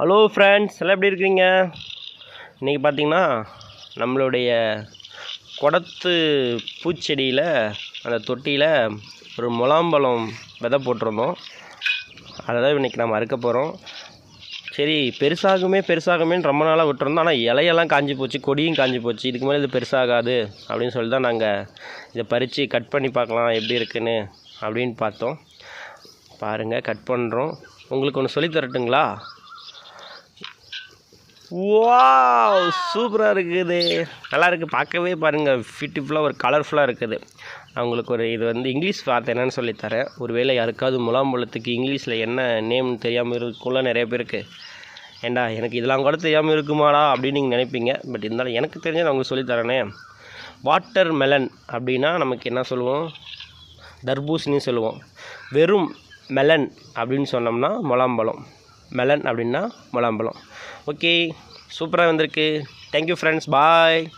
Hello friends எல்லாம் எப்படி இருக்கிறீங்க? இன்றைக்கி பார்த்தீங்கன்னா நம்மளுடைய குடத்து பூச்செடியில் அந்த தொட்டியில் ஒரு முலாம்பழம் விதை போட்டிருந்தோம். அதை தான் இன்றைக்கி நம்ம அறுக்க போகிறோம் சரி பெருசாகுமே பெருசாகுமேன்னு ரொம்ப நாளாக விட்டுருந்தோம். ஆனால் இலையெல்லாம் காஞ்சி போச்சு கொடியும் காஞ்சி போச்சு. இதுக்கு மேலே இது பெருசாகாது அப்படின்னு சொல்லி தான் நாங்கள் இதை பறித்து கட் பண்ணி பார்க்கலாம் எப்படி இருக்குன்னு அப்படின்னு பார்த்தோம். பாருங்கள் கட் பண்ணுறோம் உங்களுக்கு ஒன்று சொல்லி வாவ் சூப்பராக இருக்குது. நல்லா இருக்குது பார்க்கவே பாருங்கள் ஃபிட்டிஃபுல்லாக ஒரு கலர்ஃபுல்லாக இருக்குது. அவங்களுக்கு ஒரு இது வந்து இங்கிலீஷ் வார்த்தை என்னன்னு சொல்லித்தரேன் ஒருவேளை யாருக்காவது முலாம்பழத்துக்கு இங்கிலீஷில் என்ன நேம்னு தெரியாமல் இருக்கும்ல நிறைய பேருக்கு. ஏண்டா எனக்கு இதெல்லாம் கூட தெரியாமல் இருக்குமாடா அப்படின்னு நீங்கள் நினைப்பீங்க. பட் இருந்தாலும் எனக்கு தெரிஞ்ச நான் உங்களுக்கு சொல்லித்தரேனே வாட்டர் மெலன் அப்படின்னா நமக்கு என்ன சொல்லுவோம்? தர்பூசணின்னு சொல்லுவோம். வெறும் மெலன் அப்படின்னு சொன்னோம்னா முலாம்பழம். மெலன் அப்படின்னா முலாம்பழம். ஓகே சூப்பராக வந்திருக்கு. Thank you friends bye